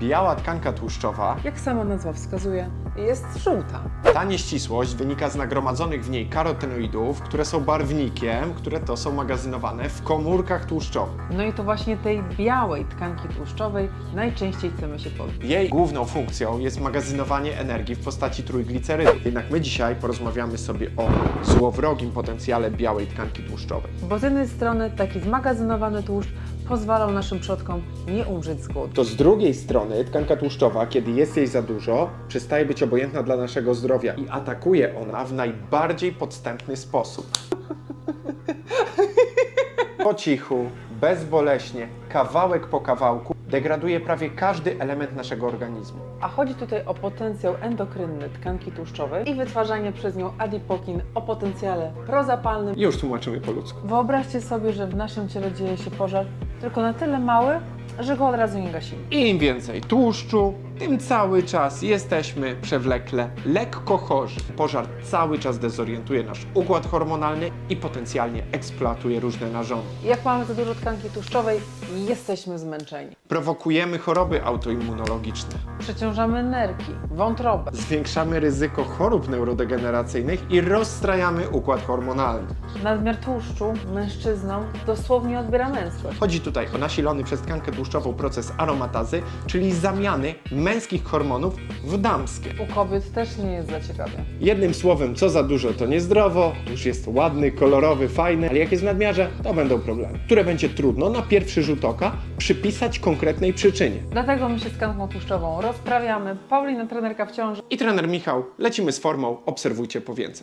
Biała tkanka tłuszczowa, Jak sama nazwa wskazuje, jest żółta. ta nieścisłość wynika z nagromadzonych w niej karotenoidów, które są barwnikiem, które to są magazynowane w komórkach tłuszczowych. No i to właśnie tej białej tkanki tłuszczowej najczęściej chcemy się pozbyć. Jej główną funkcją jest magazynowanie energii w postaci trójglicerydy. Jednak my dzisiaj porozmawiamy sobie o złowrogim potencjale białej tkanki tłuszczowej. Bo z jednej strony taki zmagazynowany tłuszcz pozwalał naszym przodkom nie umrzeć z głodu. To z drugiej strony tkanka tłuszczowa, kiedy jest jej za dużo, przestaje być obojętna dla naszego zdrowia i atakuje ona w najbardziej podstępny sposób. Po cichu, bezboleśnie, kawałek po kawałku, degraduje prawie każdy element naszego organizmu. A chodzi tutaj o potencjał endokrynny tkanki tłuszczowej i wytwarzanie przez nią adipokin o potencjale prozapalnym. Już tłumaczymy po ludzku. Wyobraźcie sobie, że w naszym ciele dzieje się pożar, tylko na tyle mały, że go od razu nie gasimy. Im więcej tłuszczu, tym cały czas jesteśmy przewlekle lekko chorzy. Pożar cały czas dezorientuje nasz układ hormonalny i potencjalnie eksploatuje różne narządy. Jak mamy za dużo tkanki tłuszczowej, jesteśmy zmęczeni. Prowokujemy choroby autoimmunologiczne. Przeciążamy nerki, wątrobę. Zwiększamy ryzyko chorób neurodegeneracyjnych i rozstrajamy układ hormonalny. Nadmiar tłuszczu mężczyznom dosłownie odbiera męskość. Chodzi tutaj o nasilony przez tkankę tłuszczową proces aromatazy, czyli zamiany męskich hormonów w damskie. U kobiet też nie jest za. Jednym słowem, co za dużo to niezdrowo, już jest ładny, kolorowy, fajny, ale jak jest w nadmiarze, to będą problemy, które będzie trudno na pierwszy rzut oka przypisać konkretnej przyczynie. Dlatego my się z tkanką tłuszczową rozprawiamy. Paulina, trenerka w ciąży. I trener Michał, lecimy z formą, obserwujcie po więcej.